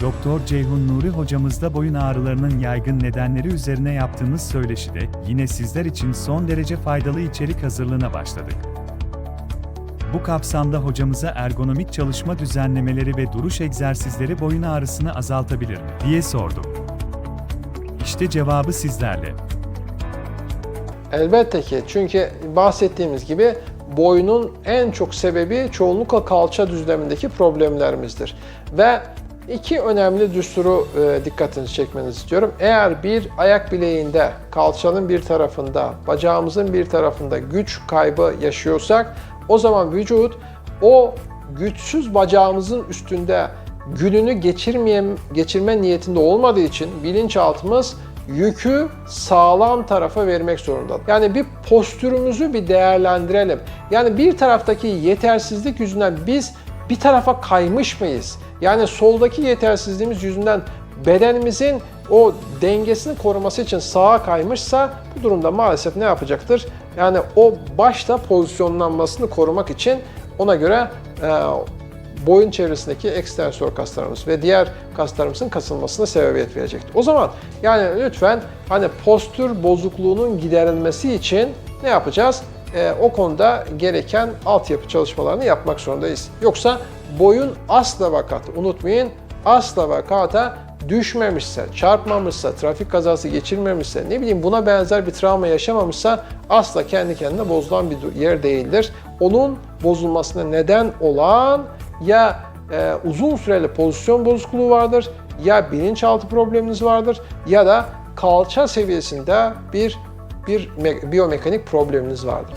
Doktor Ceyhun Nuri hocamızla boyun ağrılarının yaygın nedenleri üzerine yaptığımız söyleşide yine sizler için son derece faydalı içerik hazırlığına başladık. Bu kapsamda hocamıza ergonomik çalışma düzenlemeleri ve duruş egzersizleri boyun ağrısını azaltabilir mi diye sorduk. İşte cevabı sizlerle. Elbette ki çünkü bahsettiğimiz gibi boynun en çok sebebi çoğunlukla kalça düzlemindeki problemlerimizdir. Ve iki önemli düsturu e, dikkatinizi çekmenizi istiyorum. Eğer bir ayak bileğinde, kalçanın bir tarafında, bacağımızın bir tarafında güç kaybı yaşıyorsak o zaman vücut o güçsüz bacağımızın üstünde gününü geçirmeye, geçirme niyetinde olmadığı için bilinçaltımız yükü sağlam tarafa vermek zorunda. Yani bir postürümüzü bir değerlendirelim. Yani bir taraftaki yetersizlik yüzünden biz bir tarafa kaymış mıyız? Yani soldaki yetersizliğimiz yüzünden bedenimizin o dengesini koruması için sağa kaymışsa bu durumda maalesef ne yapacaktır? Yani o başta pozisyonlanmasını korumak için ona göre e, boyun çevresindeki ekstensör kaslarımız ve diğer kaslarımızın kasılmasına sebebiyet verecektir. O zaman yani lütfen hani postür bozukluğunun giderilmesi için ne yapacağız? Ee, o konuda gereken altyapı çalışmalarını yapmak zorundayız. Yoksa boyun asla vakat unutmayın asla vakata düşmemişse, çarpmamışsa, trafik kazası geçirmemişse, ne bileyim buna benzer bir travma yaşamamışsa asla kendi kendine bozulan bir yer değildir. Onun bozulmasına neden olan ya e, uzun süreli pozisyon bozukluğu vardır, ya bilinçaltı probleminiz vardır ya da kalça seviyesinde bir bir me- biyomekanik probleminiz vardır.